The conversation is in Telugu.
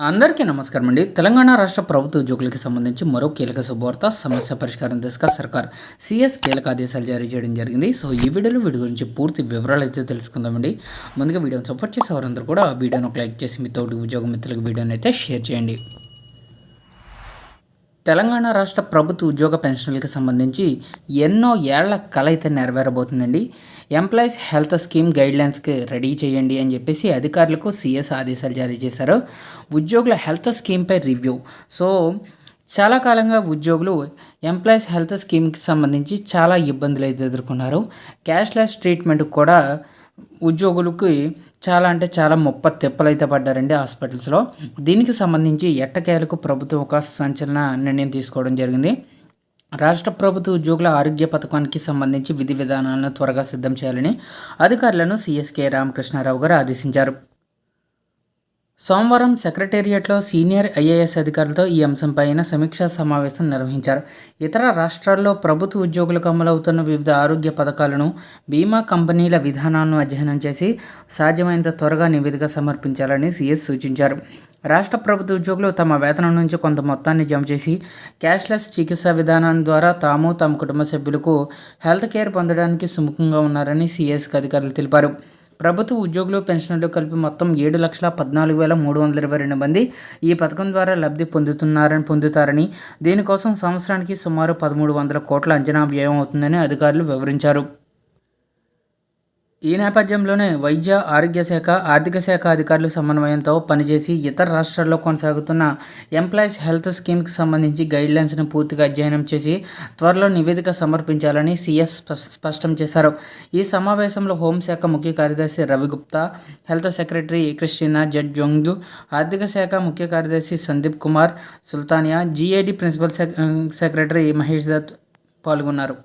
అందరికీ నమస్కారం అండి. తెలంగాణ రాష్ట్ర ప్రభుత్వ ఉద్యోగులకు సంబంధించి మరో కీలక శుభవార్త సమస్య పరిష్కారం దిశగా సర్కార్ సిఎస్ కీలక ఆదేశాలు జారీ చేయడం జరిగింది. సో ఈ వీడియోలో వీడి గురించి పూర్తి వివరాలు అయితే తెలుసుకుందామండి. ముందుగా వీడియోని సపోర్ట్ చేసే వారందరూ కూడా వీడియోను ఒక లైక్ చేసి మీ తోటి ఉద్యోగ మిత్రులకు వీడియోని అయితే షేర్ చేయండి. తెలంగాణ రాష్ట్ర ప్రభుత్వ ఉద్యోగ పెన్షన్లకు సంబంధించి ఎన్నో ఏళ్ళ కళ అయితే నెరవేరబోతుందండి. ఎంప్లాయీస్ హెల్త్ స్కీమ్ గైడ్లైన్స్కి రెడీ చేయండి అని చెప్పేసి అధికారులకు సిఎస్ ఆదేశాలు జారీ చేశారు. ఉద్యోగుల హెల్త్ స్కీమ్పై రివ్యూ. సో చాలా కాలంగా ఉద్యోగులు ఎంప్లాయీస్ హెల్త్ స్కీమ్కి సంబంధించి చాలా ఇబ్బందులు అయితే ఎదుర్కొన్నారు. క్యాష్లెస్ ట్రీట్మెంట్ కూడా ఉద్యోగులకి చాలా అంటే చాలా ముప్ప తెప్పలు అయితే పడ్డారండి హాస్పిటల్స్లో. దీనికి సంబంధించి ఎట్టకేలకు ప్రభుత్వం ఒక సంచలన నిర్ణయం తీసుకోవడం జరిగింది. రాష్ట్ర ప్రభుత్వ ఉద్యోగుల ఆరోగ్య పథకానికి సంబంధించి విధి విధానాలను త్వరగా సిద్ధం చేయాలని అధికారులను సిఎస్కే రామకృష్ణారావు గారు ఆదేశించారు. సోమవారం సెక్రటేరియట్లో సీనియర్ ఐఏఎస్ అధికారులతో ఈ అంశంపైన సమీక్షా సమావేశం నిర్వహించారు. ఇతర రాష్ట్రాల్లో ప్రభుత్వ ఉద్యోగులకు అమలవుతున్న వివిధ ఆరోగ్య పథకాలను బీమా కంపెనీల విధానాలను అధ్యయనం చేసి సాధ్యమైనంత త్వరగా నివేదిక సమర్పించాలని సీఎస్ సూచించారు. రాష్ట్ర ప్రభుత్వ ఉద్యోగులు తమ వేతనం నుంచి కొంత మొత్తాన్ని జమ చేసి క్యాష్లెస్ చికిత్సా విధానం ద్వారా తాము తమ కుటుంబ సభ్యులకు హెల్త్ కేర్ పొందడానికి సుముఖంగా ఉన్నారని సీఎస్కి అధికారులు తెలిపారు. ప్రభుత్వ ఉద్యోగులు పెన్షన్లు కలిపి మొత్తం ఏడు లక్షల పద్నాలుగు వేల మూడు వందల ఇరవై రెండు మంది ఈ పథకం ద్వారా లబ్ధి పొందుతున్నారని పొందుతారని దీనికోసం సంవత్సరానికి సుమారు పదమూడు వందల కోట్ల అంచనా వ్యయం అవుతుందని అధికారులు వివరించారు. ఈ నేపథ్యంలోనే వైద్య ఆరోగ్య శాఖ ఆర్థిక శాఖ అధికారులు సమన్వయంతో పనిచేసి ఇతర రాష్ట్రాల్లో కొనసాగుతున్న ఎంప్లాయీస్ హెల్త్ స్కీమ్కి సంబంధించి గైడ్లైన్స్ను పూర్తిగా అధ్యయనం చేసి త్వరలో నివేదిక సమర్పించాలని సీఎస్ స్పష్టం చేశారు. ఈ సమావేశంలో హోంశాఖ ముఖ్య కార్యదర్శి Ravi Gupta health secretary Christina Z Chongthu ఆర్థిక శాఖ ముఖ్య కార్యదర్శి Sandeep Kumar Sultania GAD principal secretary Mahesh Dutt పాల్గొన్నారు.